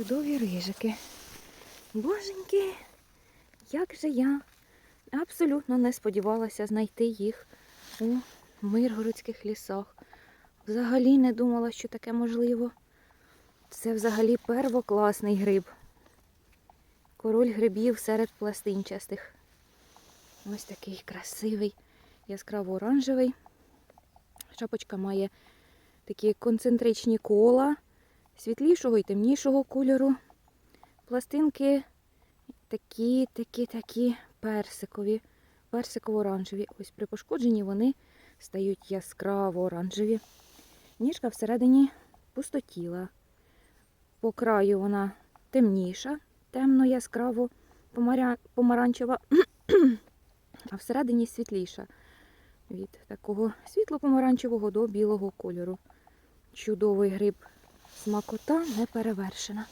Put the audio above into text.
Чудові рижики. Боженьки, як же я абсолютно не сподівалася знайти їх у миргородських лісах. Взагалі не думала, що таке можливо. Це взагалі первокласний гриб. Король грибів серед пластинчастих. Ось такий красивий, яскраво оранжевий. Шапочка має такі концентричні кола світлішого і темнішого кольору. Пластинки такі, такі, такі персикові, персиково-оранжеві. Ось при пошкодженні вони стають яскраво оранжеві. Ніжка всередині пустотіла. По краю вона темніша, темно, яскраво помаранчева, а всередині світліша від такого світло-помаранчевого до білого кольору. Чудовий гриб. Смакота не перевершена.